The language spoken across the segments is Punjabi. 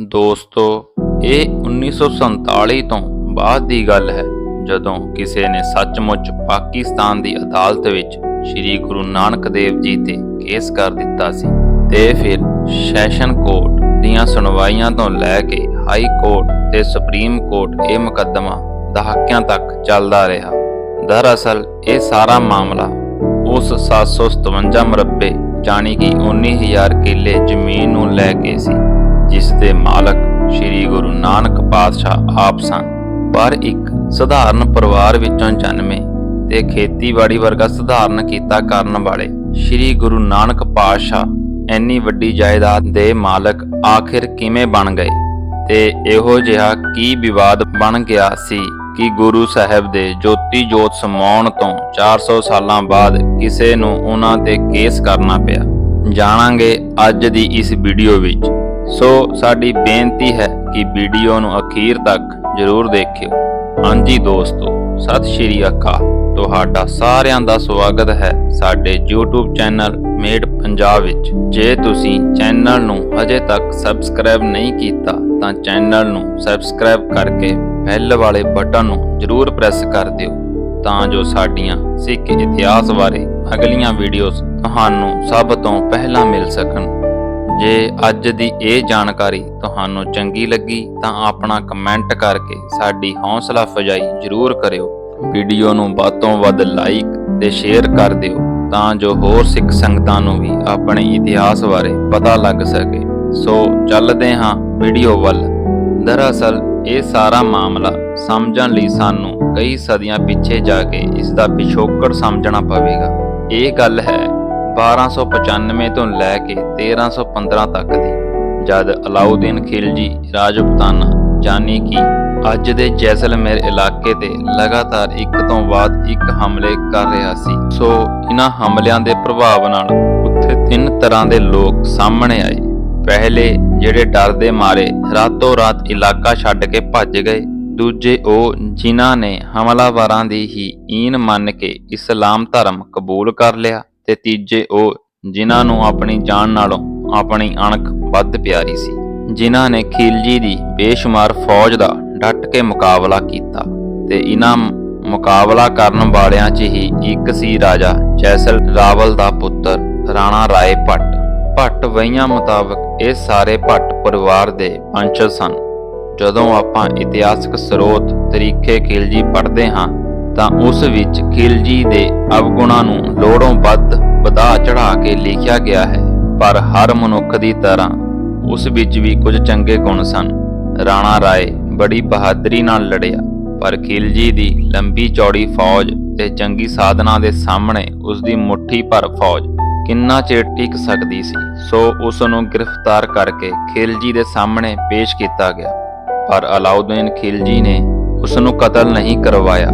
ਦੋਸਤੋ, ਇਹ 1947 ਤੋਂ ਬਾਅਦ ਦੀ ਗੱਲ ਹੈ, ਜਦੋਂ ਕਿਸੇ ਨੇ ਸੱਚਮੁੱਚ ਪਾਕਿਸਤਾਨ ਦੀ ਅਦਾਲਤ ਵਿੱਚ ਸ੍ਰੀ ਗੁਰੂ ਨਾਨਕ ਦੇਵ ਜੀ ਤੇ ਕੇਸ ਕਰ ਦਿੱਤਾ ਸੀ ਤੇ ਫਿਰ ਸੈਸ਼ਨ ਕੋਰਟ ਦੀਆਂ ਸੁਣਵਾਈਆਂ ਤੋਂ ਲੈ ਕੇ ਹਾਈ ਕੋਰਟ ਤੇ ਸੁਪਰੀਮ ਕੋਰਟ ਇਹ ਮੁਕੱਦਮਾ ਦਹਾਕਿਆਂ ਤੱਕ ਚੱਲਦਾ ਰਿਹਾ। ਦਰਅਸਲ, ਇਹ ਸਾਰਾ ਮਾਮਲਾ ਉਸ 757 ਮਰਬੇ, ਜਾਣੀ ਕਿ 19000 ਕਿੱਲੇ ਜ਼ਮੀਨ ਨੂੰ ਲੈ ਕੇ ਸੀ। ਜਿਸ ਦੇ ਮਾਲਕ ਸ੍ਰੀ ਗੁਰੂ ਨਾਨਕ ਪਾਤਸ਼ਾਹ ਆਪ ਸਨ। ਪਰ ਇੱਕ ਸਧਾਰਨ ਪਰਿਵਾਰ ਵਿੱਚੋਂ ਜਨਮੇ ਤੇ ਖੇਤੀਬਾੜੀ ਵਰਗਾ ਸਧਾਰਨ ਕੀਤਾ ਕਰਨ ਵਾਲੇ ਸ੍ਰੀ ਗੁਰੂ ਨਾਨਕ ਪਾਤਸ਼ਾਹ ਇੰਨੀ ਵੱਡੀ ਜਾਇਦਾਦ ਦੇ ਮਾਲਕ ਆਖਿਰ ਕਿਵੇਂ ਬਣ ਗਏ ਤੇ ਇਹੋ ਜਿਹਾ ਕੀ ਵਿਵਾਦ ਬਣ ਗਿਆ ਸੀ ਕਿ ਗੁਰੂ ਸਾਹਿਬ ਦੇ ਜੋਤੀ ਜੋਤ ਸਮਾਉਣ ਤੋਂ 400 ਸਾਲਾਂ ਬਾਅਦ ਕਿਸੇ ਨੂੰ ਉਹਨਾਂ ਤੇ ਕੇਸ ਕਰਨਾ ਪਿਆ। ਜਾਣਾਂਗੇ ਅੱਜ ਦੀ ਇਸ ਵੀਡੀਓ ਵਿੱਚ ਸੋ ਸਾਡੀ ਬੇਨਤੀ ਹੈ ਕਿ ਵੀਡੀਓ ਨੂੰ ਅਖੀਰ ਤੱਕ ਜ਼ਰੂਰ ਦੇਖਿਓ। ਹਾਂਜੀ ਦੋਸਤੋ, ਸਤਿ ਸ਼੍ਰੀ ਅਕਾਲ। ਤੁਹਾਡਾ ਸਾਰਿਆਂ ਦਾ ਸਵਾਗਤ ਹੈ ਸਾਡੇ YouTube ਚੈਨਲ ਮੇਡ ਪੰਜਾਬ ਵਿੱਚ। ਜੇ ਤੁਸੀਂ ਚੈਨਲ ਨੂੰ ਹਜੇ ਤੱਕ ਸਬਸਕ੍ਰਾਈਬ ਨਹੀਂ ਕੀਤਾ, ਤਾਂ ਚੈਨਲ ਨੂੰ ਸਬਸਕ੍ਰਾਈਬ ਕਰਕੇ ਬੈਲ ਵਾਲੇ ਬਟਨ ਨੂੰ ਜ਼ਰੂਰ ਪ੍ਰੈਸ ਕਰ ਦਿਓ, ਤਾਂ ਜੋ ਸਾਡੀਆਂ ਸਿੱਖ ਇਤਿਹਾਸ ਬਾਰੇ ਅਗਲੀਆਂ ਵੀਡੀਓਜ਼ ਤੁਹਾਨੂੰ ਸਭ ਤੋਂ ਪਹਿਲਾਂ ਮਿਲ ਸਕਣ। ਜੇ ਅੱਜ ਦੀ ਇਹ ਜਾਣਕਾਰੀ ਤੁਹਾਨੂੰ ਚੰਗੀ ਲੱਗੀ ਤਾਂ ਆਪਣਾ ਕਮੈਂਟ ਕਰਕੇ ਸਾਡੀ ਹੌਸਲਾ ਅਫਜ਼ਾਈ ਜ਼ਰੂਰ ਕਰਿਓ। ਵੀਡੀਓ ਨੂੰ ਵੱਧ ਤੋਂ ਵੱਧ ਲਾਈਕ ਤੇ ਸ਼ੇਅਰ ਕਰ ਦਿਓ ਤਾਂ ਜੋ ਹੋਰ ਸਿੱਖ ਸੰਗਤਾਂ ਨੂੰ ਵੀ ਆਪਣੇ ਇਤਿਹਾਸ ਬਾਰੇ ਪਤਾ ਲੱਗ ਸਕੇ। ਸੋ ਚੱਲਦੇ ਹਾਂ ਵੀਡੀਓ ਵੱਲ। ਦਰਅਸਲ ਇਹ ਸਾਰਾ ਮਾਮਲਾ ਸਮਝਣ ਲਈ ਸਾਨੂੰ ਕਈ ਸਦੀਆਂ ਪਿੱਛੇ ਜਾ ਕੇ ਇਸ ਦਾ ਪਿਛੋਕੜ ਸਮਝਣਾ ਪਵੇਗਾ। ਇਹ ਗੱਲ ਹੈ 1295 ਤੋਂ ਲੈ ਕੇ 1315 ਤੱਕ ਦੀ, ਜਦ ਅਲਾਉਦੀਨ ਖਿਲਜੀ ਰਾਜਪੂਤਾਨਾ ਜਾਨੀ ਕਿ ਅੱਜ ਦੇ ਜੈਸਲਮੇਰ ਇਲਾਕੇ ਤੇ ਲਗਾਤਾਰ ਇੱਕ ਤੋਂ ਬਾਅਦ ਇੱਕ ਹਮਲੇ ਕਰ ਰਿਹਾ ਸੀ, ਸੋ ਇਹਨਾਂ ਹਮਲਿਆਂ ਦੇ ਪ੍ਰਭਾਵ ਨਾਲ ਉੱਥੇ ਤਿੰਨ ਤਰ੍ਹਾਂ ਦੇ ਲੋਕ ਸਾਹਮਣੇ ਆਏ। ਪਹਿਲੇ, ਜਿਹੜੇ ਡਰ ਦੇ ਮਾਰੇ, ਰਾਤੋਂ ਰਾਤ ਇਲਾਕਾ ਛੱਡ ਕੇ ਭੱਜ ਗਏ। ਦੂਜੇ, ਉਹ ਜਿਨ੍ਹਾਂ ਨੇ ਹਮਲਾਵਰਾਂ ਦੀ ਹੀ ਈਨ ਮੰਨ ਕੇ ਇਸਲਾਮ ਧਰਮ ਕਬੂਲ ਕਰ ਲਿਆ। ਤੇ ਤੀਜੇ ਉਹ ਜਿਨ੍ਹਾਂ ਨੂੰ ਆਪਣੀ ਜਾਨ ਨਾਲੋਂ ਆਪਣੀ ਅਣਖ ਵੱਧ ਪਿਆਰੀ ਸੀ, ਜਿਨ੍ਹਾਂ ਨੇ ਖਿਲਜੀ ਦੀ ਬੇਸ਼ੁਮਾਰ ਫੌਜ ਦਾ ਡਟ ਕੇ ਮੁਕਾਬਲਾ ਕੀਤਾ ਤੇ ਇਹਨਾਂ ਮੁਕਾਬਲਾ ਕਰਨ ਵਾਲਿਆਂ 'ਚ ਹੀ ਇੱਕ ਸੀ ਰਾਜਾ ਜੈਸਲ ਰਾਵਲ ਦਾ ਪੁੱਤਰ ਰਾਣਾ ਰਾਏ ਭੱਟ। ਭੱਟ ਵਈਆਂ ਮੁਤਾਬਕ ਇਹ ਸਾਰੇ ਭੱਟ ਪਰਿਵਾਰ ਦੇ ਵੰਸ਼ਜ ਸਨ। ਜਦੋਂ ਆਪਾਂ ਇਤਿਹਾਸਕ ਸਰੋਤ ਤਰੀਕੇ ਖਿਲਜੀ ਪੜ੍ਹਦੇ ਹਾਂ ਤਾਂ ਉਸ ਵਿੱਚ ਖਿਲਜੀ ਦੇ ਅਵਗੁਣਾਂ ਨੂੰ ਲੋੜੋਂ ਵੱਧ ਵਧਾ ਚੜਾ ਕੇ ਲਿਖਿਆ ਗਿਆ ਹੈ। ਪਰ ਹਰ ਮਨੁੱਖ ਦੀ ਤਰ੍ਹਾਂ ਉਸ ਵਿੱਚ ਵੀ ਕੁਝ ਚੰਗੇ ਗੁਣ ਸਨ। ਰਾਣਾ ਰਾਏ ਬੜੀ ਬਹਾਦਰੀ ਨਾਲ ਲੜਿਆ, ਪਰ ਖਿਲਜੀ ਦੀ ਲੰਬੀ ਚੌੜੀ ਫੌਜ ਤੇ ਚੰਗੀ ਸਾਧਨਾ ਦੇ ਸਾਹਮਣੇ ਉਸ ਦੀ ਮੁੱਠੀ ਭਰ ਫੌਜ ਕਿੰਨਾ ਚਿਰ ਟਿਕ ਸਕਦੀ ਸੀ, ਸੋ ਉਸ ਨੂੰ ਗ੍ਰਿਫਤਾਰ ਕਰਕੇ ਖਿਲਜੀ ਦੇ ਸਾਹਮਣੇ ਪੇਸ਼ ਕੀਤਾ ਗਿਆ। ਪਰ ਅਲਾਉਦੀਨ ਖਿਲਜੀ ਨੇ ਉਸ ਨੂੰ ਕਤਲ ਨਹੀਂ ਕਰਵਾਇਆ।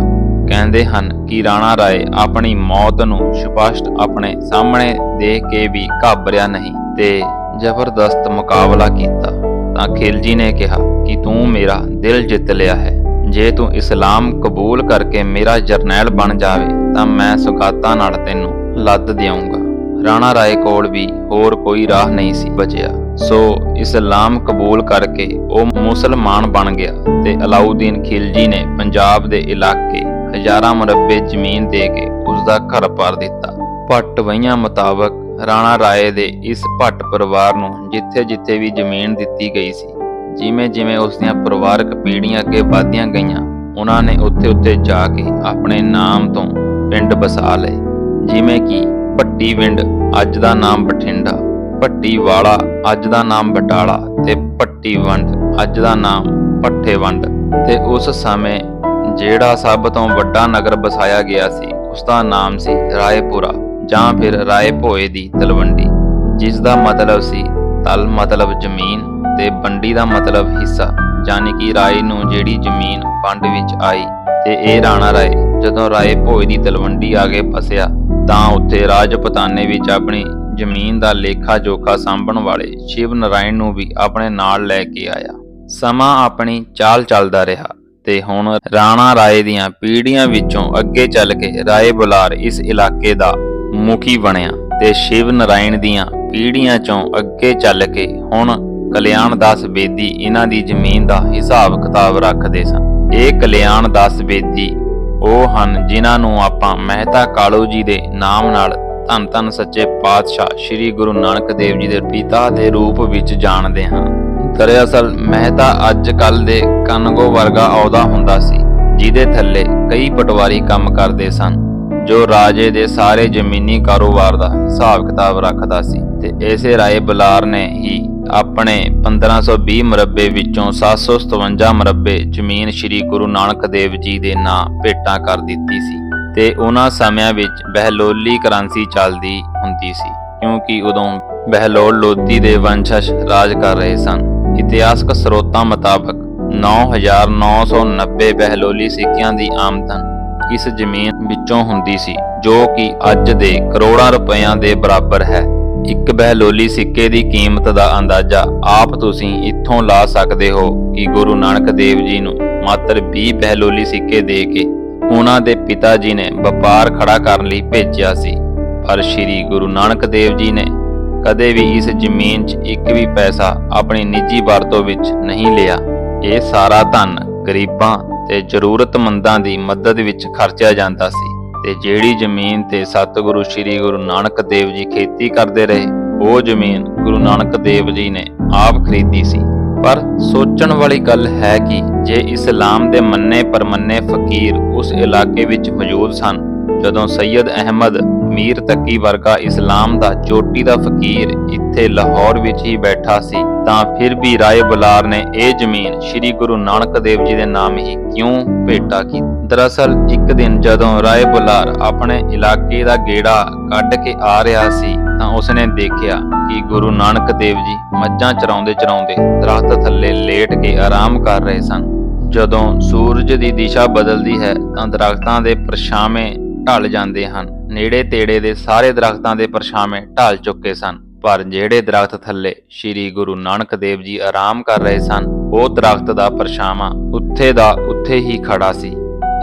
ਕਹਿੰਦੇ ਹਨ ਕਿ ਰਾਣਾ ਰਾਏ ਆਪਣੀ ਮੌਤ ਨੂੰ ਸਪਸ਼ਟ ਆਪਣੇ ਸਾਹਮਣੇ ਦੇਖ ਕੇ ਵੀ ਘਾਬਰਿਆ ਨਹੀਂ ਤੇ ਜ਼ਬਰਦਸਤ ਮੁਕਾਬਲਾ ਕੀਤਾ। ਤਾਂ ਖਿਲਜੀ ਨੇ ਕਿਹਾ ਕਿ ਤੂੰ ਮੇਰਾ ਦਿਲ ਜਿੱਤ ਲਿਆ ਹੈ। ਜੇ ਤੂੰ ਇਸਲਾਮ ਕਬੂਲ ਕਰਕੇ ਮੇਰਾ ਜਰਨੈਲ ਬਣ ਜਾਵੇ, ਤਾਂ ਮੈਂ ਸੁਗਾਤਾਂ ਨਾਲ ਤੈਨੂੰ ਲੱਦ ਦਿਆਉਂਗਾ। ਰਾਣਾ ਰਾਏ ਕੋਲ ਵੀ ਹੋਰ ਕੋਈ ਰਾਹ ਨਹੀਂ ਸੀ ਬਚਿਆ। ਸੋ ਇਸਲਾਮ ਕਬੂਲ ਕਰਕੇ ਉਹ ਮੁਸਲਮਾਨ ਬਣ ਗਿਆ ਤੇ ਅਲਾਉਦੀਨ ਖਿਲਜੀ ਨੇ ਪੰਜਾਬ ਦੇ ਇਲਾਕੇ ਹਜ਼ਾਰਾਂ ਮੁਰੱਬੇ ਜ਼ਮੀਨ ਦੇ ਕੇ ਉਸ ਦਾ ਘਰ ਭਰ ਦਿੱਤਾ। ਭੱਟ ਵਈਆਂ ਮੁਤਾਬਕ ਰਾਣਾ ਰਾਏ ਦੇ ਇਸ ਭੱਟ ਪਰਿਵਾਰ ਨੂੰ ਜਿੱਥੇ-ਜਿੱਥੇ ਵੀ ਜ਼ਮੀਨ ਦਿੱਤੀ ਗਈ ਸੀ, ਜਿਵੇਂ ਜਿਵੇਂ ਉਸ ਦੀਆਂ ਪਰਿਵਾਰਕ ਪੀੜ੍ਹੀਆਂ ਅੱਗੇ ਵਧਦੀਆਂ ਗਈਆਂ, ਉਹਨਾਂ ਨੇ ਉੱਥੇ-ਉੱਥੇ ਜਾ ਕੇ ਆਪਣੇ ਨਾਮ ਤੋਂ ਪਿੰਡ ਬਸਾ ਲਏ। ਜਿਵੇਂ ਕਿ ਭੱਟੀ ਪਿੰਡ ਅੱਜ ਦਾ ਨਾਮ ਬਠਿੰਡਾ, ਭੱਟੀ ਵਾਲਾ ਅੱਜ ਦਾ ਨਾਮ ਬਟਾਲਾ ਤੇ ਭੱਟੀ ਵੰਡ ਅੱਜ ਦਾ ਨਾਮ ਭੱਠੇ ਵੰਡ ਤੇ ਉਸ ਸਮੇਂ ਜਿਹੜਾ ਸਭ ਤੋਂ ਵੱਡਾ ਨਗਰ ਬਸਾਇਆ ਗਿਆ ਸੀ, ਉਸ ਦਾ ਨਾਮ ਸੀ ਰਾਏਪੁਰਾ, ਜਾਂ ਫਿਰ ਰਾਏ ਭੋਏ ਦੀ ਤਲਵੰਡੀ, ਜਿਸ ਦਾ ਮਤਲਬ ਸੀ ਤਲ ਮਤਲਬ ਜ਼ਮੀਨ ਤੇ ਬੰਡੀ ਦਾ ਮਤਲਬ ਹਿੱਸਾ ਯਾਨੀ ਕਿ ਰਾਏ ਨੂੰ ਜਿਹੜੀ ਜ਼ਮੀਨ ਵੰਡ ਵਿੱਚ ਆਈ ਤੇ ਇਹ ਰਾਣਾ ਰਾਏ ਜਦੋਂ ਰਾਏ ਭੋਏ ਦੀ ਤਲਵੰਡੀ ਆ ਕੇ ਫਸਿਆ, ਤਾਂ ਉੱਥੇ ਰਾਜਪਤਾਨੇ ਵਿੱਚ ਆਪਣੀ ਜ਼ਮੀਨ ਦਾ ਲੇਖਾ ਜੋਖਾ ਸਾਂਭਣ ਵਾਲੇ ਸ਼ਿਵ ਨਾਰਾਇਣ ਨੂੰ ਵੀ ਆਪਣੇ ਨਾਲ ਲੈ ਕੇ ਆਇਆ। ਸਮਾਂ ਆਪਣੀ ਚਾਲ ਚੱਲਦਾ ਰਿਹਾ। ਤੇ ਹੁਣ ਰਾਣਾ ਰਾਏ ਦੀਆਂ ਪੀੜ੍ਹੀਆਂ ਵਿੱਚੋਂ ਅੱਗੇ ਚੱਲ ਕੇ ਰਾਏ ਬੁਲਾਰ ਇਸ ਇਲਾਕੇ ਦਾ ਮੁਖੀ ਬਣਿਆ ਤੇ ਸ਼ਿਵ ਨਰਾਇਣ ਦੀਆਂ ਪੀੜ੍ਹੀਆਂ ਚੋਂ ਅੱਗੇ ਚੱਲ ਕੇ ਹੁਣ ਕਲਿਆਣ ਦਾਸ ਬੇਦੀ ਇਹਨਾਂ ਦੀ ਜ਼ਮੀਨ ਦਾ ਹਿਸਾਬ ਕਿਤਾਬ ਰੱਖਦੇ ਸਨ। ਇਹ ਕਲਿਆਣ ਦਾਸ ਬੇਦੀ ਉਹ ਹਨ ਜਿਨ੍ਹਾਂ ਨੂੰ ਆਪਾਂ ਮਹਿਤਾ ਕਾਲੂ ਜੀ ਦੇ ਨਾਮ ਨਾਲ ਧੰਨ ਧੰਨ ਸੱਚੇ ਪਾਤਸ਼ਾਹ ਸ੍ਰੀ ਗੁਰੂ ਨਾਨਕ ਦੇਵ ਜੀ ਦੇ ਪਿਤਾ ਦੇ ਰੂਪ ਵਿੱਚ ਜਾਣਦੇ ਹਾਂ। ਦਰਅਸਲ ਮਹਿਤਾ ਅੱਜ ਕੱਲ ਦੇ ਕਨਗੋ ਵਰਗਾ ਅਹੁਦਾ ਹੁੰਦਾ ਸੀ, ਜਿਹਦੇ ਥੱਲੇ ਕਈ ਪਟਵਾਰੀ ਕੰਮ ਕਰਦੇ ਸਨ, ਜੋ ਰਾਜੇ ਦੇ ਸਾਰੇ ਜ਼ਮੀਨੀ ਕਾਰੋਬਾਰ ਦਾ ਹਿਸਾਬ ਕਿਤਾਬ ਰੱਖਦਾ ਸੀ। ਤੇ ਇਸੇ ਰਾਏ ਬੁਲਾਰ ਨੇ ਹੀ ਆਪਣੇ 1520 ਮਰਬੇ ਵਿੱਚੋਂ 757 ਮਰਬੇ ਜ਼ਮੀਨ ਸ੍ਰੀ ਗੁਰੂ ਨਾਨਕ ਦੇਵ ਜੀ ਦੇ ਨਾਂ ਭੇਟਾ ਕਰ ਦਿੱਤੀ ਸੀ। ਤੇ ਉਹਨਾਂ ਸਮਿਆਂ ਵਿੱਚ ਬਹਿਲੋਲੀ ਕਰਾਂਸੀ ਚੱਲਦੀ ਹੁੰਦੀ ਸੀ, ਕਿਉਂਕਿ ਉਦੋਂ ਬਹਿਲੋਲ ਲੋਧੀ ਦੇ ਵੰਸ਼ਜ ਰਾਜ ਕਰ ਰਹੇ ਸਨ। ਇਤਿਹਾਸਕ ਸਰੋਤਾਂ ਮੁਤਾਬਕ 9990 ਬਹਿਲੋਲੀ ਸਿੱਕਿਆਂ ਦੀ ਆਮਦਨ ਇਸ ਜ਼ਮੀਨ ਵਿੱਚੋਂ ਹੁੰਦੀ ਸੀ, ਜੋ ਕਿ ਅੱਜ ਦੇ ਕਰੋੜਾਂ ਰੁਪਇਆਂ ਦੇ ਬਰਾਬਰ ਹੈ। ਇੱਕ ਬਹਿਲੋਲੀ ਸਿੱਕੇ ਦੀ ਕੀਮਤ ਦਾ ਅੰਦਾਜ਼ਾ ਆਪ ਤੁਸੀਂ ਇੱਥੋਂ ਲਾ ਸਕਦੇ ਹੋ ਕਿ ਗੁਰੂ ਨਾਨਕ ਦੇਵ ਜੀ ਨੂੰ ਮਾਤਰ 20 ਬਹਿਲੋਲੀ ਸਿੱਕੇ ਦੇ ਕੇ ਉਹਨਾਂ ਦੇ ਪਿਤਾ ਜੀ ਨੇ ਵਪਾਰ ਖੜਾ ਕਰਨ ਲਈ ਭੇਜਿਆ ਸੀ। ਪਰ ਸ੍ਰੀ ਗੁਰੂ ਨਾਨਕ ਦੇਵ ਜੀ ਨੇ ਕਦੇ ਵੀ ਇਸ ਜ਼ਮੀਨ 'ਚ ਇੱਕ ਵੀ ਪੈਸਾ ਆਪਣੀ ਨਿੱਜੀ ਵਰਤੋਂ ਵਿੱਚ ਨਹੀਂ ਲਿਆ। ਇਹ ਸਾਰਾ ਧਨ ਗਰੀਬਾਂ ਤੇ ਜ਼ਰੂਰਤਮੰਦਾਂ ਦੀ ਮਦਦ ਵਿੱਚ ਖਰਚਿਆ ਜਾਂਦਾ ਸੀ ਤੇ ਜਿਹੜੀ ਜ਼ਮੀਨ ਤੇ ਸਤਿਗੁਰੂ ਸ੍ਰੀ ਗੁਰੂ ਨਾਨਕ ਦੇਵ ਜੀ ਖੇਤੀ ਕਰਦੇ ਰਹੇ, ਉਹ ਜ਼ਮੀਨ ਗੁਰੂ ਨਾਨਕ ਦੇਵ ਜੀ ਨੇ ਆਪ ਖਰੀਦੀ ਸੀ। ਪਰ ਸੋਚਣ ਵਾਲੀ ਗੱਲ ਹੈ ਕਿ ਜੇ ਇਸਲਾਮ ਦੇ ਮੰਨੇ ਪਰਮੰਨੇ ਫਕੀਰ ਉਸ ਇਲਾਕੇ ਵਿੱਚ ਮੌਜੂਦ ਸਨ, ਜਦੋਂ ਸੈਯਦ ਅਹਿਮਦ ਮੀਰ ਤੱਕੀ ਵਰਗਾ ਇਸਲਾਮ ਦਾ ਚੋਟੀ ਦਾ ਫਕੀਰ ਇੱਥੇ ਲਾਹੌਰ ਵਿੱਚ ਹੀ ਬੈਠਾ ਸੀ, ਤਾਂ ਫਿਰ ਵੀ ਰਾਏ ਬੁਲਾਰ ਨੇ ਇਹ ਜ਼ਮੀਨ ਸ੍ਰੀ ਗੁਰੂ ਨਾਨਕ ਦੇਵ ਜੀ ਦੇ ਨਾਮ ਹੀ ਕਿਉਂ ਭੇਟਾ ਕੀਤੀ ਦਰਅਸਲ, ਇੱਕ ਦਿਨ ਜਦੋਂ ਰਾਏ ਬੁਲਾਰ ਆਪਣੇ ਇਲਾਕੇ ਦਾ ਗੇੜਾ ਕੱਢ ਕੇ ਆ ਰਿਹਾ ਸੀ, ਤਾਂ ਉਸਨੇ ਦੇਖਿਆ ਕਿ ਗੁਰੂ ਨਾਨਕ ਦੇਵ ਜੀ ਮੱਝਾਂ ਚਰਾਉਂਦੇ ਚਰਾਉਂਦੇ ਦਰਖਤ ਥੱਲੇ ਲੇਟ ਕੇ ਆਰਾਮ ਕਰ ਰਹੇ ਸਨ। ਜਦੋਂ ਸੂਰਜ ਦੀ ਦਿਸ਼ਾ ਬਦਲਦੀ ਹੈ, ਤਾਂ ਦਰਖਤਾਂ ਦੇ ਪਰਛਾਵੇਂ ਢਲ ਜਾਂਦੇ ਹਨ। ਨੇੜੇ ਤੇੜੇ ਦੇ ਸਾਰੇ ਦਰਖਤਾਂ ਦੇ ਪਰਛਾਵੇਂ ਢਲ ਚੁੱਕੇ ਸਨ। ਪਰ ਜਿਹੜੇ ਦਰਖਤ ਥੱਲੇ ਸ੍ਰੀ ਗੁਰੂ ਨਾਨਕ ਦੇਵ ਜੀ ਆਰਾਮ ਕਰ ਰਹੇ ਸਨ, ਉਹ ਦਰਖਤ ਦਾ ਪਰਛਾਵਾਂ ਉੱਥੇ ਦਾ ਉੱਥੇ ਹੀ ਖੜਾ ਸੀ।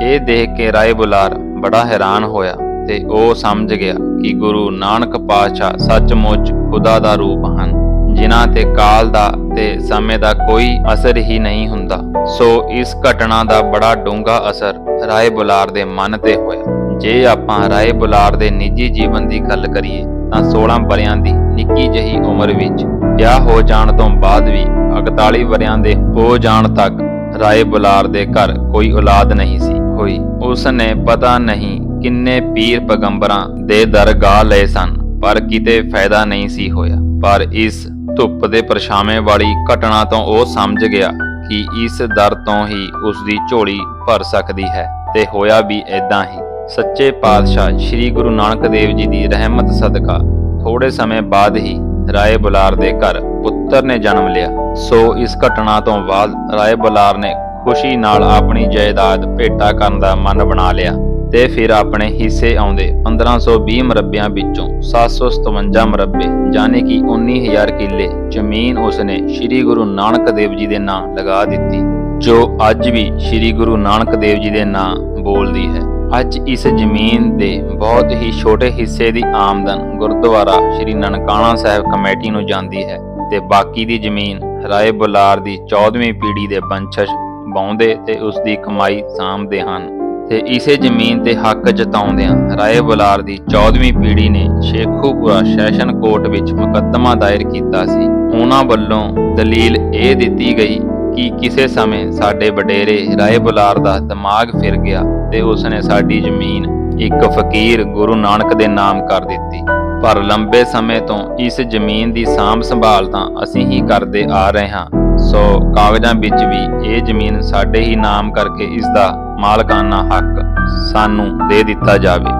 ਇਹ ਦੇਖ ਕੇ ਰਾਏ ਬੁਲਾਰ ਬੜਾ ਹੈਰਾਨ ਹੋਇਆ ਤੇ ਉਹ ਸਮਝ ਗਿਆ ਕਿ ਗੁਰੂ ਨਾਨਕ ਪਾਤਸ਼ਾਹ ਸੱਚਮੁੱਚ ਖੁਦਾ ਦਾ ਰੂਪ ਹਨ। ਜਿਨ੍ਹਾਂ ਤੇ ਕਾਲ ਦਾ ਤੇ ਸਮੇਂ ਦਾ ਕੋਈ ਅਸਰ ਹੀ ਨਹੀਂ ਹੁੰਦਾ। ਸੋ ਇਸ ਘਟਨਾ ਦਾ ਬੜਾ ਡੂੰਘਾ ਅਸਰ ਰਾਏ ਬੁਲਾਰ ਦੇ ਮਨ ਤੇ ਹੋਇਆ। ਜੇ ਆਪਾਂ ਰਾਏ ਬੁਲਾਰ ਦੇ ਨਿੱਜੀ ਜੀਵਨ ਦੀ ਗੱਲ ਕਰੀਏ, ਤਾਂ 16 ਵਰਿਆਂ ਦੀ ਨਿੱਕੀ ਜਹੀ ਉਮਰ ਵਿੱਚ ਵਿਆਹ ਹੋ ਜਾਣ ਤੋਂ ਬਾਅਦ ਵੀ 41 ਵਰਿਆਂ ਦੇ ਹੋ ਜਾਣ ਤੱਕ ਰਾਏ ਬੁਲਾਰ ਦੇ ਘਰ ਕੋਈ ਔਲਾਦ ਨਹੀਂ ਸੀ ਹੋਈ। ਉਸ ਨੇ ਪਤਾ ਨਹੀਂ ਕਿੰਨੇ ਪੀਰ ਪੈਗੰਬਰਾਂ ਦੇ ਦਰਗਾਹ ਲਏ ਸਨ, ਪਰ ਕਿਤੇ ਫਾਇਦਾ ਨਹੀਂ ਸੀ ਹੋਇਆ। ਪਰ ਇਸ ਧੁੱਪ ਦੇ ਪਰਛਾਵੇਂ ਵਾਲੀ ਘਟਨਾ ਤੋਂ ਉਹ ਸਮਝ ਗਿਆ ਕਿ ਇਸ ਦਰ ਤੋਂ ਹੀ ਉਸ ਦੀ ਝੋਲੀ ਭਰ ਸਕਦੀ ਹੈ ਤੇ ਹੋਇਆ ਵੀ ਐਦਾਂ ਹੀ। ਸੱਚੇ ਪਾਤਸ਼ਾਹ ਸ੍ਰੀ ਗੁਰੂ ਨਾਨਕ ਦੇਵ ਜੀ ਦੀ ਰਹਿਮਤ ਸਦਕਾ ਥੋੜੇ ਸਮੇਂ ਬਾਅਦ ਹੀ ਰਾਏ ਬੁਲਾਰ ਦੇ ਘਰ ਪੁੱਤਰ ਨੇ ਜਨਮ ਲਿਆ। ਸੋ ਇਸ ਘਟਨਾ ਤੋਂ ਬਾਅਦ ਰਾਏ ਬੁਲਾਰ ਨੇ ਖੁਸ਼ੀ ਨਾਲ ਆਪਣੀ ਜਾਇਦਾਦ ਭੇਟਾ ਕਰਨ ਦਾ ਮਨ ਬਣਾ ਲਿਆ ਤੇ ਫਿਰ ਆਪਣੇ ਹਿੱਸੇ ਆਉਂਦੇ 1520 ਮਰਬਿਆਂ ਵਿੱਚੋਂ 757 ਮਰਬੇ ਯਾਨੀ ਕਿ 19000 ਕਿੱਲੇ ਜ਼ਮੀਨ ਉਸਨੇ ਸ੍ਰੀ ਗੁਰੂ ਨਾਨਕ ਦੇਵ ਜੀ ਦੇ ਨਾਂ ਲਗਾ ਦਿੱਤੀ, ਜੋ ਅੱਜ ਵੀ ਸ੍ਰੀ ਗੁਰੂ ਨਾਨਕ ਦੇਵ ਜੀ ਦੇ ਨਾਂ ਬੋਲਦੀ ਹੈ। ਅੱਜ ਇਸ ਜ਼ਮੀਨ ਦੇ ਬਹੁਤ ਹੀ ਛੋਟੇ ਹਿੱਸੇ ਦੀ ਆਮਦਨ ਗੁਰਦੁਆਰਾ ਸ੍ਰੀ ਨਨਕਾਣਾ ਸਾਹਿਬ ਕਮੇਟੀ ਨੂੰ ਜਾਂਦੀ ਹੈ ਤੇ ਬਾਕੀ ਦੀ ਜ਼ਮੀਨ ਰਾਏ ਬੁਲਾਰ ਦੀ 14ਵੀਂ ਪੀੜ੍ਹੀ ਦੇ ਵੰਸ਼ਜ ਬਾਉਂਦੇ ਤੇ ਉਸ ਦੀ ਕਮਾਈ ਸਾਂਭਦੇ ਹਨ ਤੇ ਇਸੇ ਜ਼ਮੀਨ ਤੇ ਹੱਕ ਜਤਾਉਂਦਿਆਂ ਰਾਏ ਬੁਲਾਰ ਦੀ 14ਵੀਂ ਪੀੜ੍ਹੀ ਨੇ ਸ਼ੇਖੂਪੁਰਾ ਸੈਸ਼ਨ ਕੋਰਟ ਵਿੱਚ ਮੁਕੱਦਮਾ ਦਾਇਰ ਕੀਤਾ ਸੀ। ਉਹਨਾਂ ਵੱਲੋਂ ਦਲੀਲ ਇਹ ਦਿੱਤੀ ਗਈ ਕਿ ਕਿਸੇ ਸਮੇਂ ਸਾਡੇ ਵਡੇਰੇ ਰਾਏ ਬੁਲਾਰ ਦਾ ਦਿਮਾਗ ਫਿਰ ਗਿਆ ਤੇ ਉਸਨੇ ਸਾਡੀ ਜ਼ਮੀਨ ਇੱਕ ਫਕੀਰ ਗੁਰੂ ਨਾਨਕ ਦੇ ਨਾਮ ਕਰ ਦਿੱਤੀ। ਪਰ ਲੰਬੇ ਸਮੇਂ ਤੋਂ ਇਸ ਜ਼ਮੀਨ ਦੀ ਸਾਂਭ ਸੰਭਾਲ ਤਾਂ ਅਸੀਂ ਹੀ ਕਰਦੇ ਆ ਰਹੇ ਹਾਂ। ਸੋ ਕਾਗਜ਼ਾਂ ਵਿੱਚ ਵੀ ਇਹ ਜ਼ਮੀਨ ਸਾਡੇ ਹੀ ਨਾਮ ਕਰਕੇ ਇਸ ਦਾ ਮਾਲਕਾਨਾ ਹੱਕ ਸਾਨੂੰ ਦੇ ਦਿੱਤਾ ਜਾਵੇ।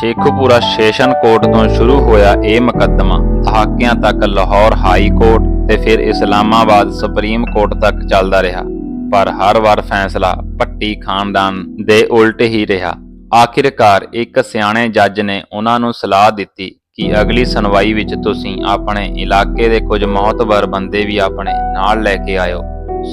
ਸ਼ੇਖੂਪੁਰਾ ਸੈਸ਼ਨ ਕੋਰਟ ਤੋਂ ਸ਼ੁਰੂ ਹੋਇਆ ਇਹ ਮੁਕੱਦਮਾ, ਦਹਾਕਿਆਂ ਤੱਕ ਲਾਹੌਰ ਹਾਈ ਕੋਰਟ ਤੇ ਫਿਰ ਇਸਲਾਮਾਬਾਦ ਸੁਪਰੀਮ ਕੋਰਟ ਤੱਕ ਚੱਲਦਾ ਰਿਹਾ। ਪਰ ਹਰ ਵਾਰ ਫੈਸਲਾ ਭੱਟੀ ਖਾਨਦਾਨ ਦੇ ਉਲਟ ਹੀ ਰਿਹਾ। ਆਖਿਰਕਾਰ ਇੱਕ ਸਿਆਣੇ ਜੱਜ ਨੇ ਉਹਨਾਂ ਨੂੰ ਸਲਾਹ ਦਿੱਤੀ ਕਿ ਅਗਲੀ ਸੁਣਵਾਈ ਵਿੱਚ ਤੁਸੀਂ ਆਪਣੇ ਇਲਾਕੇ ਦੇ ਕੁਝ ਮਹੱਤਵਰ ਬੰਦੇ ਵੀ ਆਪਣੇ ਨਾਲ ਲੈ ਕੇ ਆਇਓ।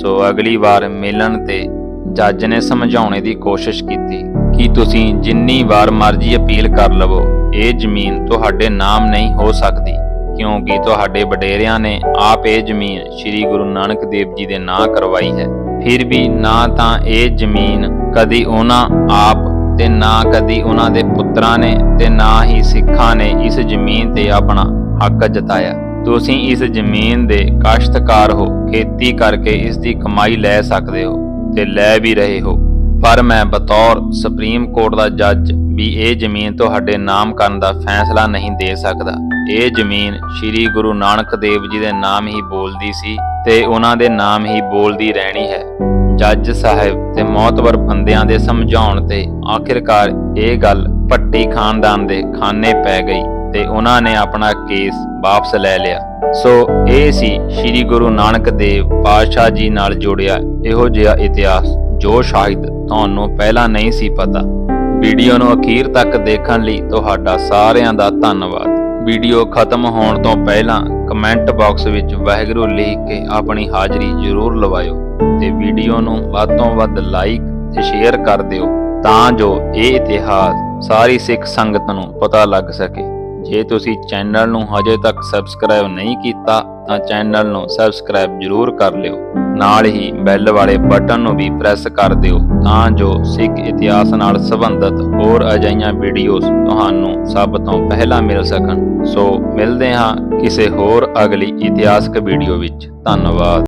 ਸੋ ਅਗਲੀ ਵਾਰ ਮਿਲਣ ਤੇ ਜੱਜ ਨੇ ਸਮਝਾਉਣੇ ਦੀ ਕੋਸ਼ਿਸ਼ ਕੀਤੀ ਕਿ ਤੁਸੀਂ ਜਿੰਨੀ ਵਾਰ ਮਰਜ਼ੀ ਅਪੀਲ ਕਰ ਲਵੋ, ਇਹ ਜ਼ਮੀਨ ਤੁਹਾਡੇ ਨਾਮ ਨਹੀਂ ਹੋ ਸਕਦੀ। ਕਿਉਂਕਿ ਤੁਹਾਡੇ ਵਡੇਰਿਆਂ ਨੇ ਆਪ ਇਹ ਜ਼ਮੀਨ ਸ੍ਰੀ ਗੁਰੂ ਨਾਨਕ ਦੇਵ ਜੀ ਦੇ ਨਾਂ ਕਰਵਾਈ ਹੈ। ਫਿਰ ਵੀ ਨਾ ਤਾਂ ਇਹ ਜ਼ਮੀਨ ਕਦੀ ਉਹਨਾਂ ਆਪ ਤੇ ਨਾ ਕਦੀ ਉਹਨਾਂ ਦੇ ਪੁੱਤਰਾਂ ਨੇ ਤੇ ਨਾ ਹੀ ਸਿੱਖਾਂ ਨੇ ਇਸ ਜ਼ਮੀਨ ਤੇ ਆਪਣਾ ਹੱਕ ਜਤਾਇਆ। ਤੁਸੀਂ ਇਸ ਜ਼ਮੀਨ ਦੇ ਕਾਸ਼ਤਕਾਰ ਹੋ, ਖੇਤੀ ਕਰਕੇ ਇਸ ਦੀ ਕਮਾਈ ਲੈ ਸਕਦੇ ਹੋ ਤੇ ਲੈ ਵੀ ਰਹੇ ਹੋ। ਪਰ ਮੈਂ ਬਤੌਰ ਸੁਪਰੀਮ ਕੋਰਟ ਦਾ ਜੱਜ ਵੀ ਇਹ ਜ਼ਮੀਨ ਤੁਹਾਡੇ ਨਾਮ ਕਰਨ ਦਾ ਫੈਸਲਾ ਨਹੀਂ ਦੇ ਸਕਦਾ। ਇਹ ਜ਼ਮੀਨ ਸ੍ਰੀ ਗੁਰੂ ਨਾਨਕ ਦੇਵ ਜੀ ਦੇ ਨਾਮ ਹੀ ਬੋਲਦੀ ਸੀ ਤੇ ਉਹਨਾਂ ਦੇ ਨਾਮ ਹੀ ਬੋਲਦੀ ਰਹਿਣੀ ਹੈ। ਜੱਜ ਸਾਹਿਬ ਤੇ ਮੌਤਵਰ ਬੰਦਿਆਂ ਦੇ ਸਮਝਾਉਣ ਤੇ ਆਖਿਰਕਾਰ ਇਹ ਗੱਲ ਭੱਟੀ ਖਾਨਦਾਨ ਦੇ ਖਾਨੇ ਪੈ ਗਈ ਤੇ ਉਹਨਾਂ ਨੇ ਆਪਣਾ ਕੇਸ ਵਾਪਸ ਲੈ ਲਿਆ। ਸੋ ਇਹ ਸੀ ਸ੍ਰੀ ਗੁਰੂ ਨਾਨਕ ਦੇਵ ਪਾਤਸ਼ਾਹ ਜੀ ਨਾਲ ਜੁੜਿਆ ਇਹੋ ਜਿਹਾ ਇਤਿਹਾਸ। ਜੋ ਸ਼ਾਇਦ ਤੁਹਾਨੂੰ ਪਹਿਲਾਂ ਨਹੀਂ ਸੀ ਪਤਾ। ਵੀਡੀਓ ਨੂੰ ਅਖੀਰ ਤੱਕ ਦੇਖਣ ਲਈ ਤੁਹਾਡਾ ਸਾਰਿਆਂ ਦਾ ਧੰਨਵਾਦ। ਵੀਡੀਓ ਖਤਮ ਹੋਣ ਤੋਂ ਪਹਿਲਾਂ ਕਮੈਂਟ ਬਾਕਸ ਵਿੱਚ ਵਾਹਿਗੁਰੂ ਲਿਖ ਕੇ ਆਪਣੀ ਹਾਜ਼ਰੀ ਜ਼ਰੂਰ ਲਵਾਇਓ ਤੇ ਵੀਡੀਓ ਨੂੰ ਵੱਧ ਤੋਂ ਵੱਧ ਲਾਈਕ ਤੇ ਸ਼ੇਅਰ ਕਰ ਦਿਓ ਤਾਂ ਜੋ ਇਹ ਇਤਿਹਾਸ ਸਾਰੀ ਸਿੱਖ ਸੰਗਤ ਨੂੰ ਪਤਾ ਲੱਗ ਸਕੇ। ਜੇ ਤੁਸੀਂ ਚੈਨਲ ਨੂੰ ਹਜੇ ਤੱਕ ਸਬਸਕ੍ਰਾਈਬ ਨਹੀਂ ਕੀਤਾ ਤਾਂ ਚੈਨਲ ਨੂੰ ਸਬਸਕ੍ਰਾਈਬ ਜ਼ਰੂਰ ਕਰ ਲਿਓ। ਨਾਲ ਹੀ ਬੈਲ ਵਾਲੇ ਬਟਨ ਨੂੰ ਵੀ ਪ੍ਰੈਸ ਕਰ ਦਿਓ ਤਾਂ ਜੋ ਸਿੱਖ ਇਤਿਹਾਸ ਨਾਲ ਸੰਬੰਧਿਤ ਹੋਰ ਅਜਿਹੀਆਂ ਵੀਡੀਓਜ਼ ਤੁਹਾਨੂੰ ਸਭ ਤੋਂ ਪਹਿਲਾਂ ਮਿਲ ਸਕਣ। ਸੋ ਮਿਲਦੇ ਹਾਂ ਕਿਸੇ ਹੋਰ ਅਗਲੀ ਇਤਿਹਾਸਕ ਵੀਡੀਓ ਵਿੱਚ। ਧੰਨਵਾਦ।